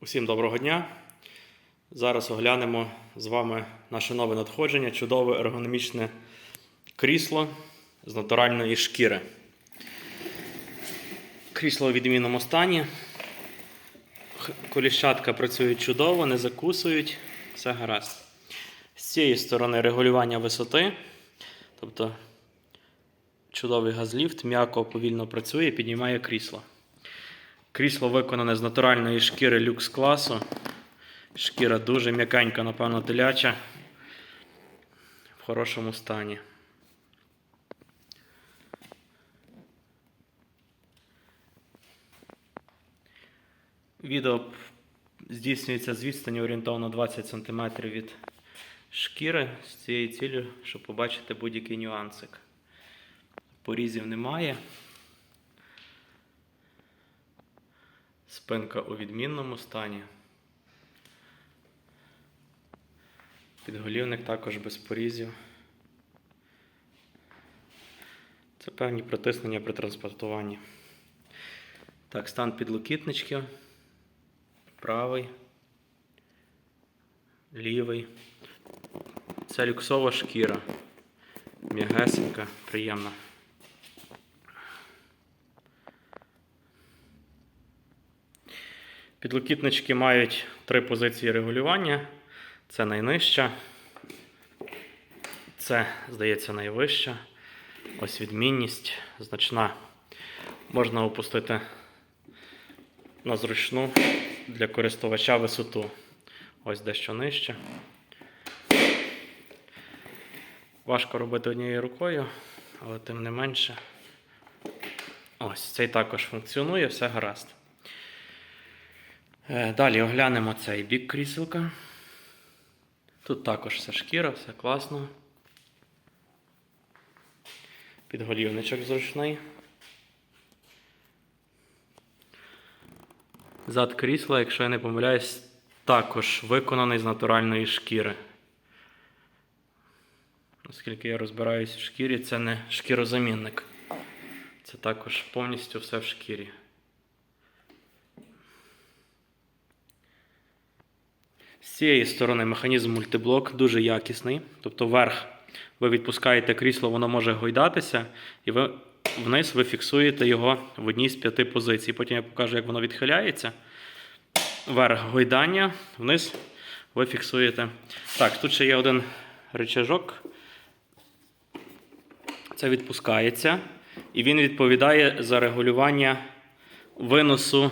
Усім доброго дня. Зараз оглянемо з вами наше нове надходження, чудове ергономічне крісло з натуральної шкіри. Крісло у відмінному стані. Коліщатка працюють чудово, не закусують, все гаразд. З цієї сторони регулювання висоти, тобто чудовий газліфт, м'яко повільно працює, піднімає крісло. Крісло виконане з натуральної шкіри люкс класу. Шкіра дуже м'якенька, напевно, теляча. В хорошому стані. Відео здійснюється з відстані орієнтовно 20 см від шкіри з цією цілею, щоб побачити будь-який нюансик. Порізів немає. Спинка у відмінному стані. Підголівник також без порізів. Це певні протиснення при транспортуванні. Так, стан підлокітничків. Правий. Лівий. Це люксова шкіра. М'ягесенька, приємна. Підлокітнички мають три позиції регулювання. Це найнижча, це, здається, найвища. Ось відмінність значна. Можна опустити на зручну для користувача висоту. Ось дещо нижче. Важко робити однією рукою, але тим не менше. Ось цей також функціонує, все гаразд. Е, Далі оглянемо цей бік кріселка. Тут також вся шкіра, все класно. Підголівничок зручний. Зад крісла, якщо я не помиляюсь, також виконаний з натуральної шкіри. Оскільки я розбираюсь в шкірі, це не шкірозамінник. Це також повністю все в шкірі. З цієї сторони механізм мультиблок дуже якісний. Тобто вверх ви відпускаєте крісло, воно може гойдатися, і ви вниз ви фіксуєте його в одній з п'яти позицій. Потім я покажу, як воно відхиляється. Вверх гойдання, вниз ви фіксуєте. Так, тут ще є один рычажок. Це відпускається. І він відповідає за регулювання виносу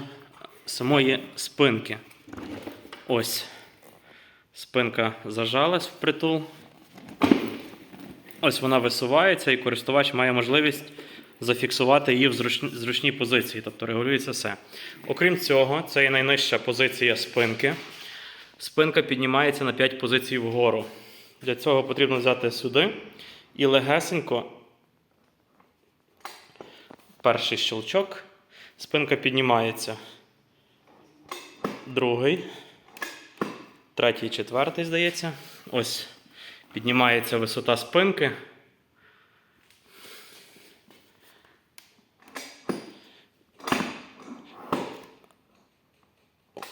самої спинки. Ось. Спинка зажалась в притул. Ось вона висувається, і користувач має можливість зафіксувати її в зручній позиції, тобто регулюється все. Окрім цього, це є найнижча позиція спинки. Спинка піднімається на 5 позицій вгору. Для цього потрібно взяти сюди і легесенько перший щелчок. Спинка піднімається. Другий. Третій, четвертий, здається. Ось піднімається висота спинки.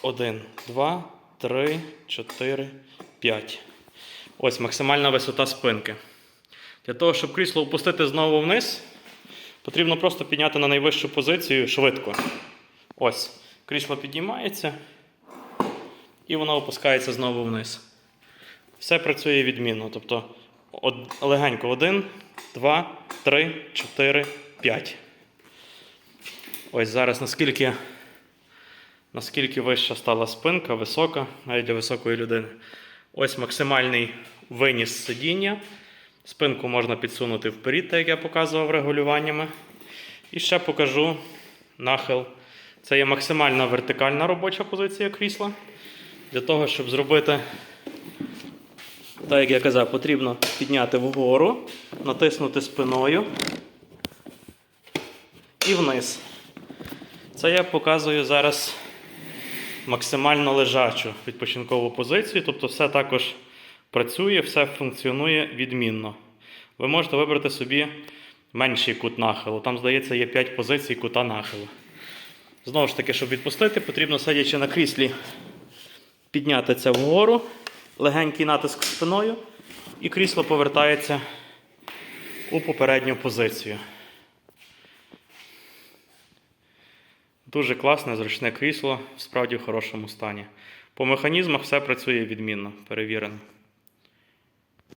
Один, два, три, чотири, п'ять. Ось максимальна висота спинки. Для того, щоб крісло опустити знову вниз, потрібно просто підняти на найвищу позицію швидко. Ось, крісло піднімається і воно опускається знову вниз. Все працює відмінно. Тобто од- легенько 1, 2, 3, 4, 5. Ось зараз наскільки, наскільки вища стала спинка, висока, навіть для високої людини. Ось максимальний виніс сидіння. Спинку можна підсунути вперед, так як я показував регулюваннями. І ще покажу нахил. Це є максимальна вертикальна робоча позиція крісла. Для того, щоб зробити, так як я казав, потрібно підняти вгору, натиснути спиною і вниз. Це я показую зараз максимально лежачу відпочинкову позицію, тобто все також працює, все функціонує відмінно. Ви можете вибрати собі менший кут нахилу. Там, здається, є 5 позицій кута нахилу. Знову ж таки, щоб відпустити, потрібно сидячи на кріслі, підняти це вгору, легенький натиск спиною, і крісло повертається у попередню позицію. Дуже класне, зручне крісло, справді в хорошому стані. По механізмах все працює відмінно, перевірено.